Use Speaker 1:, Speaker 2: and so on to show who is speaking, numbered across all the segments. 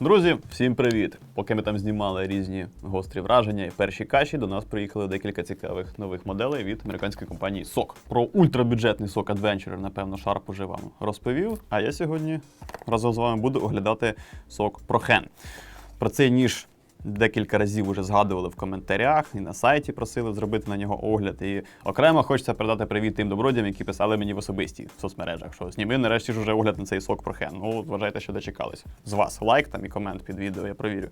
Speaker 1: Друзі, всім привіт! Поки ми там знімали різні гострі враження і перші каші, до нас приїхали декілька цікавих нових моделей від американської компанії SOC. Про ультрабюджетний SOC Adventurer, напевно, Шарп уже вам розповів. А я сьогодні разом з вами буду оглядати SOC Prohen. Про цей ніж декілька разів вже згадували в коментарях і на сайті просили зробити на нього огляд. І окремо хочеться передати привіт тим добродіям, які писали мені в особисті соцмережах, що зніми нарешті ж уже огляд на цей сок Prohen. Ну, вважайте, що дочекались. З вас лайк там і комент під відео, я провірю.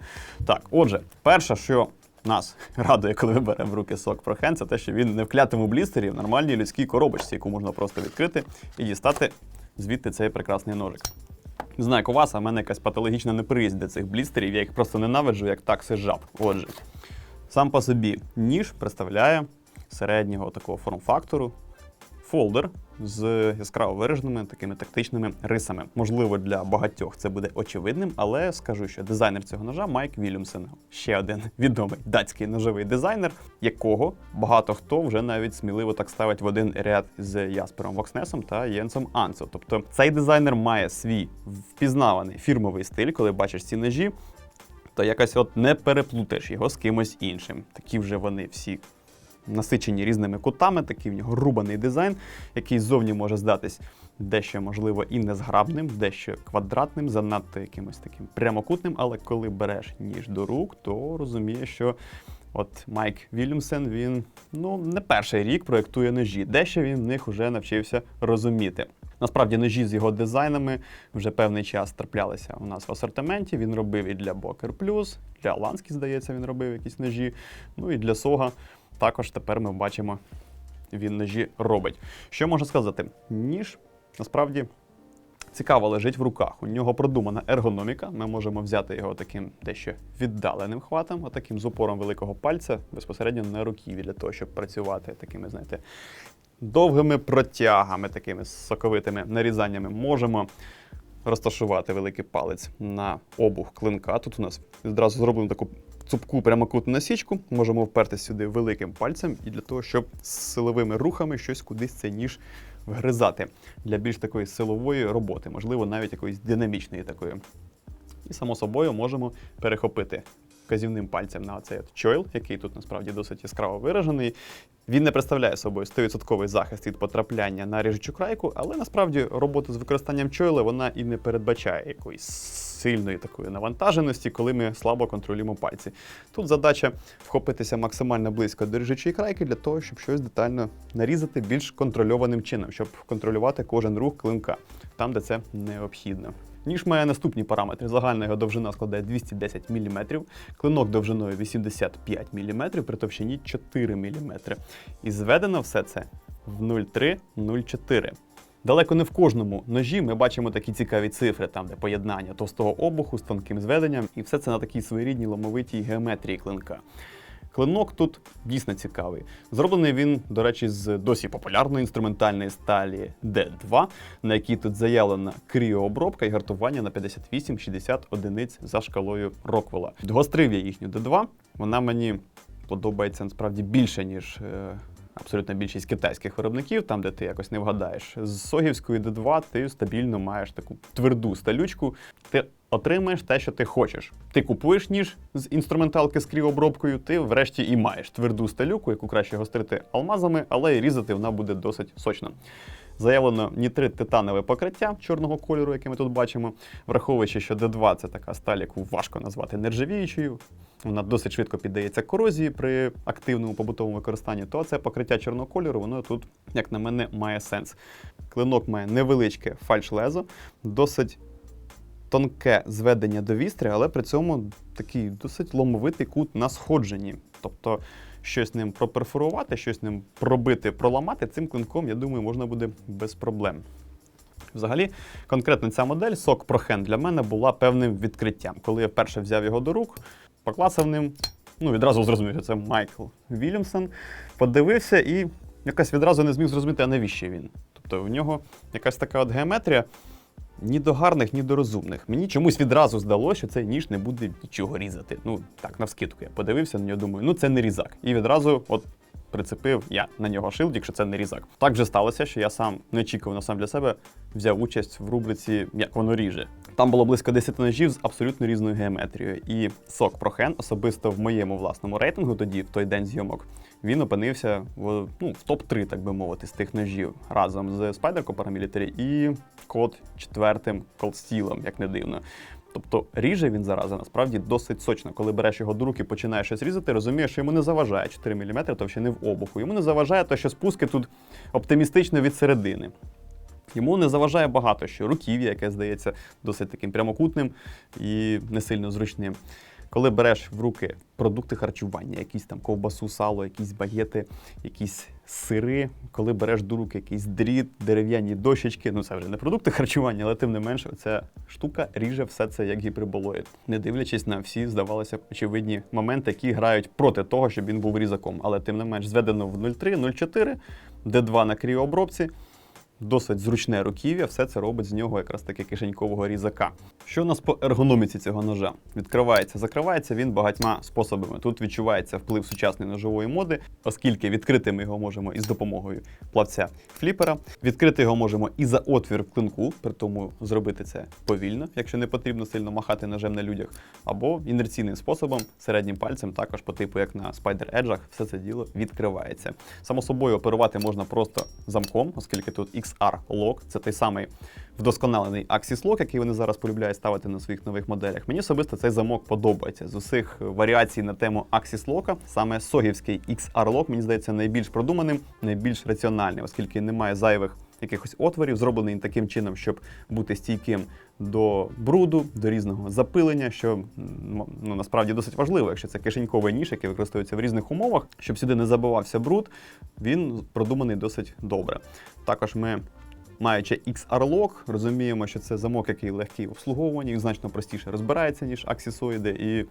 Speaker 1: Так, отже, перше, що нас радує, коли ми беремо в руки сок Prohen, це те, що він не в клятому блістері, в нормальній людській коробочці, яку можна просто відкрити і дістати звідти цей прекрасний ножик. Не знаю, як у вас, а в мене якась патологічна неприязнь до цих блістерів. Я їх просто ненавиджу, як такси жаб. Отже, сам по собі ніж представляє середнього такого форм-фактору фолдер з яскраво вираженими такими тактичними рисами. Можливо, для багатьох це буде очевидним, але скажу, що дизайнер цього ножа Майк Вільямсен, ще один відомий датський ножовий дизайнер, якого багато хто вже навіть сміливо так ставить в один ряд з Яспером Вокснесом та Єнсом Анцо. Тобто цей дизайнер має свій впізнаваний фірмовий стиль, коли бачиш ці ножі. То якось от не переплутаєш його з кимось іншим. Такі вже вони всі насичені різними кутами, такий в нього рубаний дизайн, який ззовні може здатись дещо, можливо, і незграбним, дещо квадратним, занадто якимось таким прямокутним, але коли береш ніж до рук, то розумієш, що от Майк Вільямсен, він ну не перший рік проєктує ножі, дещо він в них вже навчився розуміти. Насправді ножі з його дизайнами вже певний час траплялися у нас в асортименті. Він робив і для Boker Plus, для Ланські, здається, він робив якісь ножі. Ну і для Сога також тепер ми бачимо, він ножі робить. Що можна сказати? Ніж насправді цікаво лежить в руках. У нього продумана ергономіка. Ми можемо взяти його таким дещо віддаленим хватом, отаким з упором великого пальця безпосередньо на руків'ї для того, щоб працювати такими, знаєте, довгими протягами, такими соковитими нарізаннями. Можемо розташувати великий палець на обух клинка. Тут у нас відразу зробимо таку цупку прямокутну насічку. Можемо вперти сюди великим пальцем і для того, щоб з силовими рухами щось кудись цей ніж вгризати для більш такої силової роботи, можливо, навіть якоїсь динамічної такої. І само собою можемо перехопити вказівним пальцем на цей чойл, який тут насправді досить яскраво виражений. Він не представляє собою 100% захист від потрапляння на ріжучу крайку, але насправді робота з використанням чойла вона і не передбачає якоїсь сильної такої навантаженості, коли ми слабо контролюємо пальці. Тут задача вхопитися максимально близько до ріжучої крайки для того, щоб щось детально нарізати більш контрольованим чином, щоб контролювати кожен рух клинка там, де це необхідно. Ніж має наступні параметри. Загальна його довжина складає 210 мм, клинок довжиною 85 мм, при товщині 4 мм. І зведено все це в 0,3-0,4. Далеко не в кожному ножі ми бачимо такі цікаві цифри, там де поєднання товстого обуху з тонким зведенням, і все це на такій своєрідній ломовитій геометрії клинка. Клинок тут дійсно цікавий. Зроблений він, до речі, з досі популярної інструментальної сталі D2, на якій тут заявлена кріообробка і гартування на 58-60 одиниць за шкалою Роквелла. Гострив я їхню D2, вона мені подобається насправді більше, ніж. е, Абсолютно більшість китайських виробників, там, де ти якось не вгадаєш. З Согівської D2 ти стабільно маєш таку тверду сталючку. Ти отримаєш те, що ти хочеш. Ти купуєш ніж з інструменталки з кріобробкою, ти врешті і маєш тверду сталюку, яку краще гострити алмазами, але і різати вона буде досить сочно. Заявлено нітрит титанове покриття чорного кольору, яке ми тут бачимо, враховуючи, що D2 це така сталь, яку важко назвати нержавіючою. Вона досить швидко піддається корозії при активному побутовому використанні, то це покриття чорного кольору, воно тут, як на мене, має сенс. Клинок має невеличке фальш-лезо, досить тонке зведення до вістря, але при цьому такий досить ломовитий кут на сходженні. Тобто щось ним проперфорувати, щось ним пробити, проламати цим клинком, я думаю, можна буде без проблем. Взагалі, конкретно ця модель сок Prohen для мене була певним відкриттям. Коли я вперше взяв його до рук, поклацав ним, ну відразу зрозумів, що це Майкл Вільямсон. Подивився і якось відразу не зміг зрозуміти, а навіщо він. Тобто в нього якась така от геометрія. Ні до гарних, ні до розумних. Мені чомусь відразу здалося, що цей ніж не буде нічого різати. Ну, так, навскидку. Я подивився на нього, думаю, ну це не різак. І відразу от прицепив я на нього шилдік, що це не різак. Так вже сталося, що я сам неочікувано сам для себе взяв участь в рубриці Як воно ріже. Там було близько 10 ножів з абсолютно різною геометрією. І сок Прохен, особисто в моєму власному рейтингу, тоді, в той день зйомок, він опинився в, ну, в топ-3, так би мовити, з тих ножів разом з Spider Paramilitary і код четвертим Steel, як не дивно. Тобто ріже він зараза насправді досить сочно. Коли береш його до руки, починаєш щось різати, розумієш, що йому не заважає 4 мм товщини в обуху. Йому не заважає те, що спуски тут оптимістично від середини. Йому не заважає багато що руків'я, яке здається досить таким прямокутним і не сильно зручним. Коли береш в руки продукти харчування, якісь там ковбасу, сало, якісь багети, якісь сири, коли береш до руки якийсь дріт, дерев'яні дощечки, ну це вже не продукти харчування, але тим не менше, ця штука ріже все це як гіперболоїд, не дивлячись на всі, здавалося очевидні моменти, які грають проти того, щоб він був різаком. Але тим не менш зведено в 0,3, 0,4, D2 на кріообробці. Досить зручне руків'я, все це робить з нього якраз таки кишенькового різака. Що у нас по ергономіці цього ножа? Відкривається, закривається він багатьма способами. Тут відчувається вплив сучасної ножової моди, оскільки відкрити ми його можемо із допомогою плавця фліпера. Відкрити його можемо і за отвір в клинку, при тому зробити це повільно, якщо не потрібно сильно махати ножем на людях, або інерційним способом, середнім пальцем, також по типу, як на Edge, все це діло відкривається. Само собою оперувати можна просто замком, оскільки тут XR Lock, це той самий вдосконалений Axis Lock, який вони зараз полюбляють ставити на своїх нових моделях. Мені особисто цей замок подобається. З усіх варіацій на тему Axis Lock, саме согівський XR Lock, мені здається, найбільш продуманим, найбільш раціональним, оскільки немає зайвих якихось отворів, зроблений таким чином, щоб бути стійким до бруду, до різного запилення, що ну, насправді досить важливо, якщо це кишеньковий ніж, який використовується в різних умовах, щоб сюди не забивався бруд, він продуманий досить добре. Також ми. Маючи XR-Lock, розуміємо, що це замок, який легкий в обслуговуванні, він значно простіше розбирається, ніж аксесоїди, і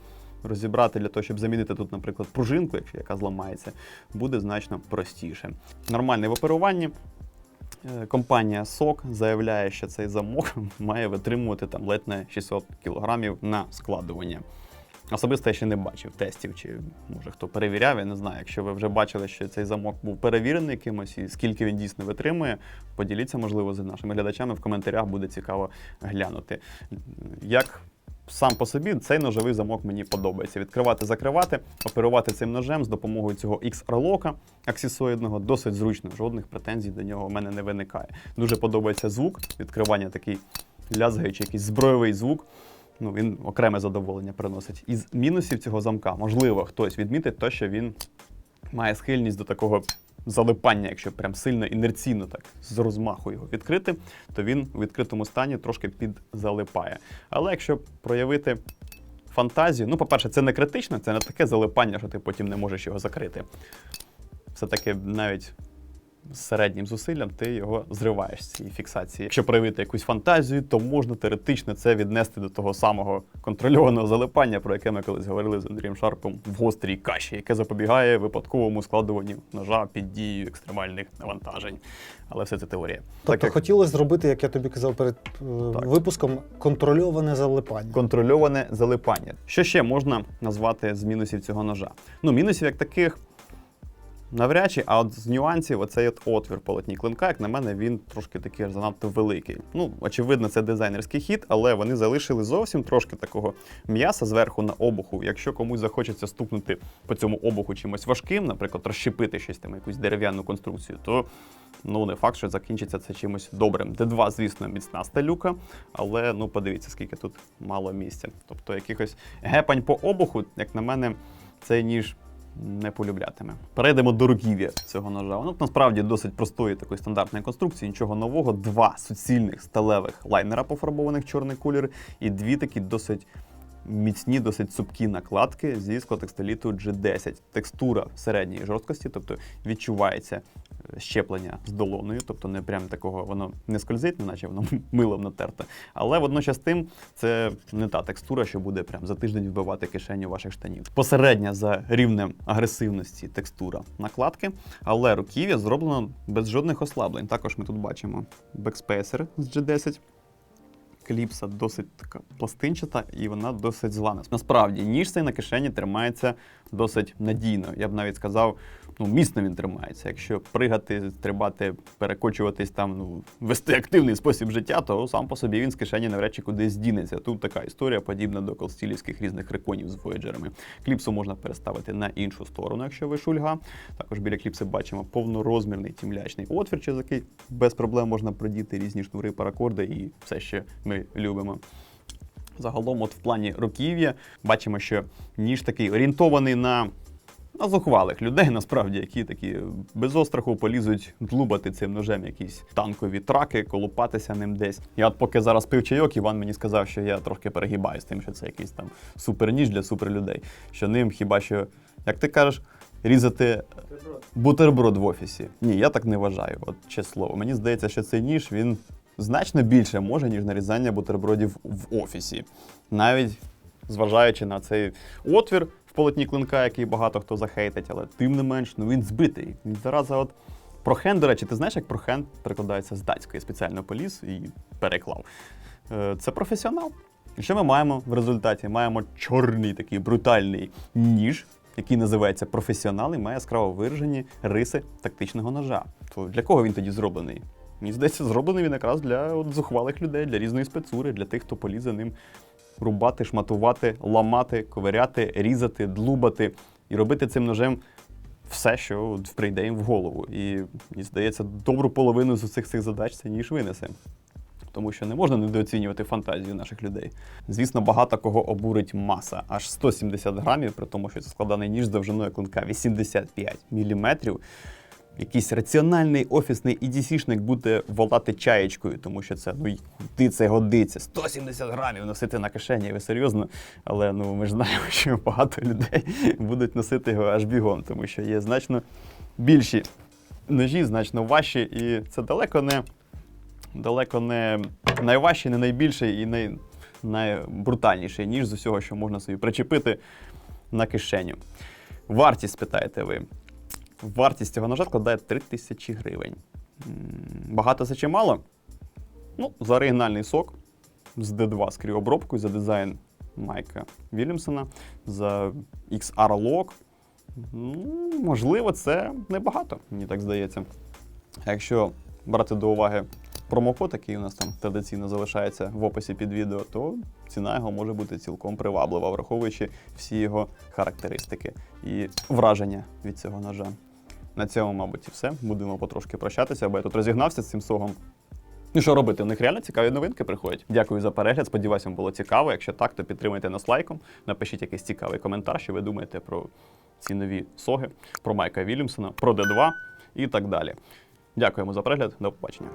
Speaker 1: розібрати для того, щоб замінити тут, наприклад, пружинку, якщо яка зламається, буде значно простіше. Нормальне в оперуванні. Е, Компанія SOC заявляє, що цей замок має витримувати там ледь не 600 кг на складування. Особисто я ще не бачив тестів, чи може хто перевіряв, я не знаю. Якщо ви вже бачили, що цей замок був перевірений кимось і скільки він дійсно витримує, поділіться, можливо, з нашими глядачами в коментарях буде цікаво глянути. Як сам по собі цей ножовий замок мені подобається. Відкривати, закривати, оперувати цим ножем з допомогою цього XR-лока аксесоїдного досить зручно. Жодних претензій до нього в мене не виникає. Дуже подобається звук, відкривання такий лязгаючий, якийсь збройовий звук. Ну, він окреме задоволення приносить. Із мінусів цього замка, можливо, хтось відмітить те, що він має схильність до такого залипання, якщо прям сильно інерційно так з розмаху його відкрити, то він у відкритому стані трошки підзалипає. Але якщо проявити фантазію, ну, по-перше, це не критично, це не таке залипання, що ти потім не можеш його закрити. Все-таки навіть середнім зусиллям ти його зриваєш з цієї фіксації. Якщо проявити якусь фантазію, то можна теоретично це віднести до того самого контрольованого залипання, про яке ми колись говорили з Андрієм Шарпом в гострій каші, яке запобігає випадковому складуванню ножа під дією екстремальних навантажень. Але все це теорія.
Speaker 2: Тобто хотілося зробити, як я тобі казав перед е,
Speaker 1: Так.
Speaker 2: випуском, контрольоване залипання.
Speaker 1: контрольоване залипання. Що ще можна назвати з мінусів цього ножа? Ну, мінусів як таких. Навряд чи, а от з нюансів, оцей от отвір полотні клинка, як на мене, він трошки такий занадто великий. Ну, очевидно, це дизайнерський хід, але вони залишили зовсім трошки такого м'яса зверху на обуху. Якщо комусь захочеться стукнути по цьому обуху чимось важким, наприклад, розщепити щось там, якусь дерев'яну конструкцію, то ну не факт, що закінчиться це чимось добрим. Д2, звісно, міцна сталюка, але ну подивіться, скільки тут мало місця. Тобто якихось гепань по обуху, як на мене, цей ніж не полюблятиме. Перейдемо до руків'я цього ножа. Воно насправді досить простої такої стандартної конструкції, нічого нового. Два суцільних сталевих лайнера, пофарбованих чорний колір, і дві такі досить. Міцні, досить цупкі накладки зі склотекстиліту G10. Текстура середньої жорсткості, тобто відчувається щеплення з долоною, тобто не прям такого воно не скользить, неначе воно милом натерте. Але водночас тим це не та текстура, що буде прям за тиждень вбивати кишеню ваших штанів. Посередня за рівнем агресивності текстура накладки, але руків'я зроблено без жодних ослаблень. Також ми тут бачимо бекспейсер з G10. Кліпса досить така пластинчата і вона досить злана. Насправді, ніж цей на кишені тримається досить надійно. Я б навіть сказав, ну, міцно він тримається. Якщо пригати, стрибати, перекочуватись там, ну, вести активний спосіб життя, то сам по собі він з кишені навряд чи кудись здінеться. Тут така історія, подібна до колстілівських різних реконів з вояджерами. Кліпсу можна переставити на іншу сторону, якщо ви шульга. Також біля кліпси бачимо повнорозмірний тімлячний отвір, через який без проблем можна продіти різні шнури, паракорди і все, що ми любимо. Загалом, от в плані руків'я, бачимо, що ніж такий орієнтований на, на зухвалих людей, насправді, які такі без остраху полізуть длубати цим ножем якісь танкові траки, колупатися ним десь. Я от поки зараз пив чайок, Іван мені сказав, що я трохи перегибаю з тим, що це якийсь там суперніж для суперлюдей. Що ним хіба що, як ти кажеш, різати бутерброд в офісі. Ні, я так не вважаю. От чесне слово. Мені здається, що цей ніж він значно більше може, ніж нарізання бутербродів в офісі. Навіть зважаючи на цей отвір полотні клинка, який багато хто захейтить, але тим не менш, ну він збитий. Він зараза, от прохен, до речі, ти знаєш, як прохен перекладається з датської спеціально поліз і переклав. Е, Це професіонал. І що ми маємо в результаті? Маємо чорний такий брутальний ніж, який називається професіонал і має яскраво виражені риси тактичного ножа. То для кого він тоді зроблений? Мені здається, зроблений він якраз для от, зухвалих людей, для різної спецури, для тих, хто полізе ним рубати, шматувати, ламати, ковиряти, різати, длубати і робити цим ножем все, що прийде їм в голову. І мені здається, добру половину з усіх цих задач це ніж винесе. Тому що не можна недооцінювати фантазію наших людей. Звісно, багато кого обурить маса, аж 170 грамів, при тому, що це складаний ніж з довжиною клинка 85 міліметрів. Якийсь раціональний офісний EDC-шник буде волати чаєчкою, тому що це ну куди це годиться. 170 грамів носити на кишені, ви серйозно. Але ну ми ж знаємо, що багато людей будуть носити його аж бігом, тому що є значно більші ножі, значно важчі, і це далеко не далеко не найважчий, не найбільший і най, найбрутальніший ніж з усього, що можна собі причепити на кишеню. Вартість, спитаєте ви. Вартість цього ножа складає 3 тисячі гривень. Багато це чи мало? Ну, за оригінальний сок з D2 з кріобробкою, за дизайн Майка Вільямсона, за XR Lock. Ну, можливо, це небагато, мені так здається. А Якщо брати до уваги промокод, який у нас там традиційно залишається в описі під відео, то ціна його може бути цілком приваблива, враховуючи всі його характеристики і враження від цього ножа. На цьому, мабуть, і все. Будемо потрошки прощатися, бо я тут розігнався з цим согом. Ну що робити? У них реально цікаві новинки приходять. Дякую за перегляд. Сподіваюся, вам було цікаво. Якщо так, то підтримайте нас лайком. Напишіть якийсь цікавий коментар, що ви думаєте про ці нові соги, про Майка Вільямсона, про Д2 і так далі. Дякуємо за перегляд. До побачення.